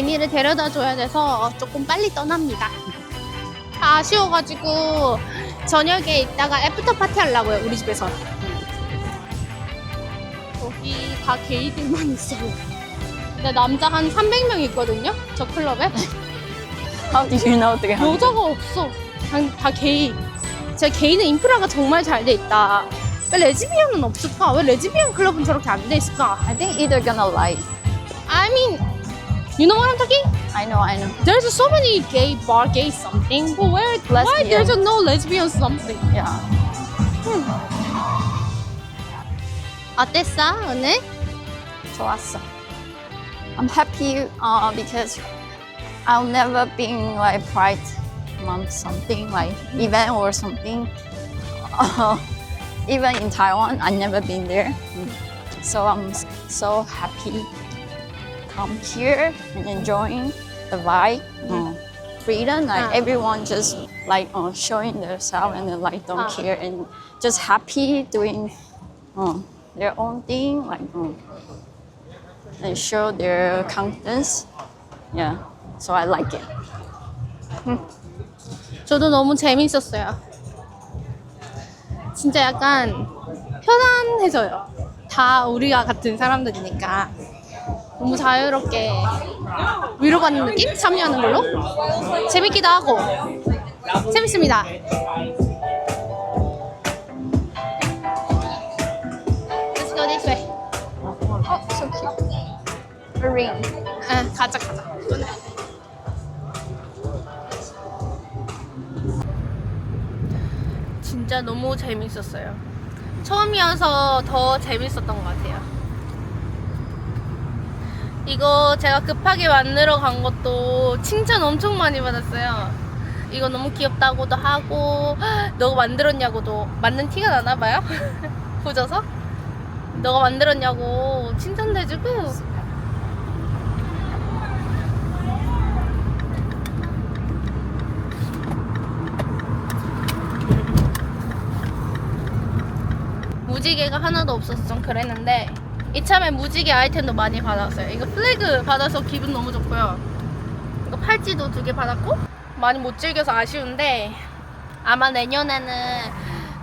데려다 줘야 돼서 조금 빨리 떠납니다. 아쉬워가지고 저녁에 있다가 애프터 파티 하려고요 우리 집에서. 여기 다 게이들만 있어요. 근데 남자 한 300명 있거든요. 저 클럽에. How do you know the 여자가 없어. 다, 다 게이. 제가 게이는 인프라가 정말 잘 돼 있다. 왜 레즈비언은 없을까? 왜 레즈비언 클럽은 저렇게 안 돼 있을까? I think either gonna lie. I mean, you know what I'm talking? I know, I know. There's so many gay bar, gay something, but where, why Lesbian. there's no lesbian something? Yeah. 어땠어 오늘? 좋았어. I'm happy uh, because I'll never been like Pride month something like event or something. Uh, even in Taiwan, I never been there. So I'm s- so happy come here and enjoying the vibe. uh, freedom, like Ah. everyone just like uh, showing themselves and then, like don't Ah. care and just happy doing uh, their own thing, like um, and show their confidence. Yeah, so I like it. 저도 너무 재밌었어요. 진짜 약간 편안해져요. 다 우리가 같은 사람들이니까 너무 자유롭게 위로받는 느낌? 참여하는 걸로 재밌기도 하고 재밌습니다. Let's go this way. Oh, so. A ring. 아, 가자 가자. 진짜 너무 재밌었어요. 처음이어서 더 재밌었던 것 같아요. 이거 제가 급하게 만들어 간 것도 칭찬 엄청 많이 받았어요. 이거 너무 귀엽다고도 하고 너가 만들었냐고도 맞는 티가 나나 봐요. 보셔서 너가 만들었냐고 칭찬도 해주고 무지개가 하나도 없어서 좀 그랬는데 이참에 무지개 아이템도 많이 받았어요. 이거 플래그 받아서 기분 너무 좋고요. 이거 팔찌도 두 개 받았고 많이 못 즐겨서 아쉬운데 아마 내년에는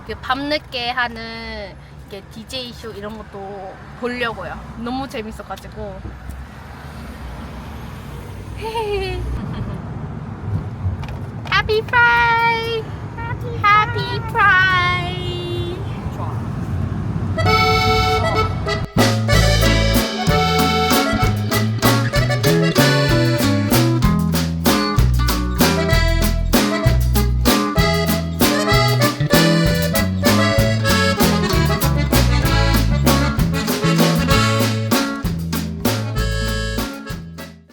그 밤늦게 하는 이게 DJ 쇼 이런 것도 보려고요. 너무 재밌어가지고. Happy Pride! Happy Pride!